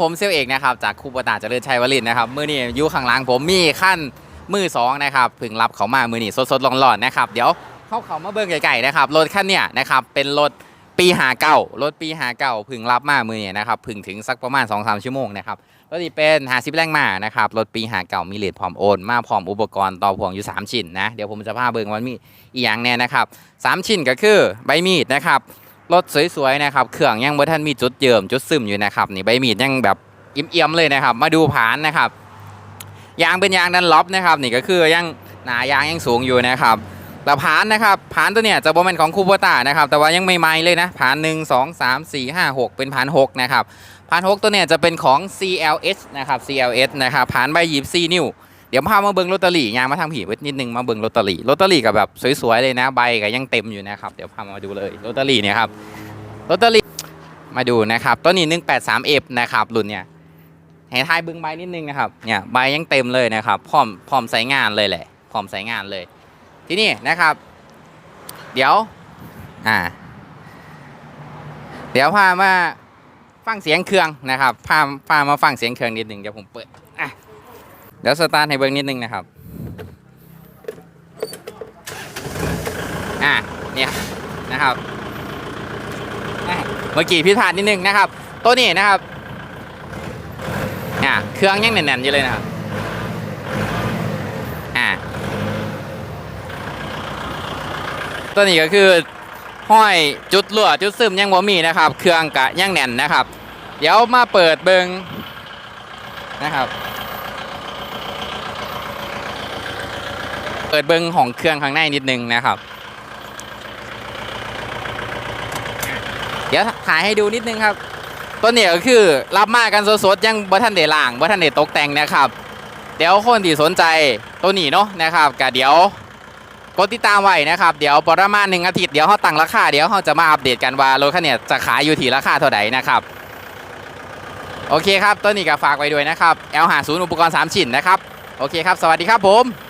ผมเซลเอกนะครับจากคูปตาเจริญชัยวลินนะครับมือนี้อยู่ข้างหลังผมมีขั้นมือสองนะครับพึ่งรับเขามามือนี้สดๆร้อนๆนะครับเดี๋ยวเข้าเขามาเบิ้งไก่ๆนะครับรถคันเนี้ยนะครับเป็นรถปีหาเก้ารถปีหาเก้าพึ่งรับมามือนี้นะครับพึ่งถึงสักประมาณ2อสชั่วโมงนะครับรถนี้เป็นหาสิบแรงมานะครับรถปีหาเก่ามีเลทพร้อมโอนมาพร้อมอุปกรณ์ต่อพวงอยู่ 3 ชิ้นนะเดี๋ยวผมจะพาเบิ้งว่ามีอีกอย่างแน่นะครับสามชิ้นก็คือใบมีดนะครับ รถสวยๆนะครับเครื่องยังบ่ท่านมีจุดเยิมจุดซึมอยู่นะครับนี่ใบมีดยังแบบเอี่ยมๆเลยนะครับ มาดูผานนะครับยางเป็นยางดันล็อปนะครับ นี่ก็คือยังหนายางยังสูงอยู่นะครับแต่ผานนะครับผานตัวเนี้ยจะบ่เป็นของคูโบต้านะครับ แต่ว่ายังไม่ใหม่เลยนะผานหนึ่งสองสามสี่ห้าหกเป็นผานหกนะครับผานหกตัวเนี้ยจะเป็นของ CLS นะครับ CLS นะครับผานใบหยิบซีนิ้ว เดี๋ยวพามาเบิ้งลอตเตอรี่ยางมาทางผีไว้นิดนึงมาเบิ้งลอตเตอรี่ลอตเตอรี่กับแบบสวยๆเลยนะใบก็ยังเต็มอยู่นะครับเดี๋ยวพามาดูเลยลอตเตอรี่เนี่ยครับลอตเตอรี่มาดูนะครับตัวนี้ 183F นะครับรุ่นเนี่ยให้ทายเบึงใบนิดนึงนะครับเนี่ยใบยังเต็มเลยนะครับพร้อมพร้อมใช้งานเลยแหละพร้อมใช้งานเลย ที่นี่นะครับ เดี๋ยวอ่าเดี๋ยวพามาฟังเสียงเครื่องนะครับพาพามาฟังเสียงเครื่องนิดนึงเดี๋ยวผมเปิดอะ เดี๋ยวสตาร์ทให้เบิ้งนิดนึงนะครับ อะเนี่ยนะครับ เมื่อกี้พิพาทนิดนึงนะครับ ตัวนี้นะครับอ่าเครื่องยังแน่นๆอยู่เลยนะครับอ่าตัวนี้ก็คือห้อยจุดรั่วจุดซึมยังบ่มีนะครับ เครื่องกะยังแน่นนะครับ เดี๋ยวมาเปิดเบิงนะครับ เปิดเบิงของเครื่องข้างในนิดนึงนะครับ เดี๋ยวถ่ายให้ดูนิดนึงครับตัวนี้ก็คือรับมากันสดๆยังบ่ทันเดล่างบ่ทันเดตกแต่งนะครับ เดี๋ยวคนที่สนใจตัวนี้เนาะนะครับก็เดี๋ยวกดติดตามไว้นะครับ เดี๋ยวประมาณหนึ่งอาทิตย์เดี๋ยวเขาตั้งราคาเดี๋ยวเขาจะมาอัปเดตกันว่ารถคันนี้จะขายอยู่ที่ราคาเท่าไหร่นะครับโอเคครับตัวนี้ก็ฝากไว้ด้วยนะครับ L50 อุปกรณ์ 3 ชิ้นนะครับ โอเคครับ สวัสดีครับผม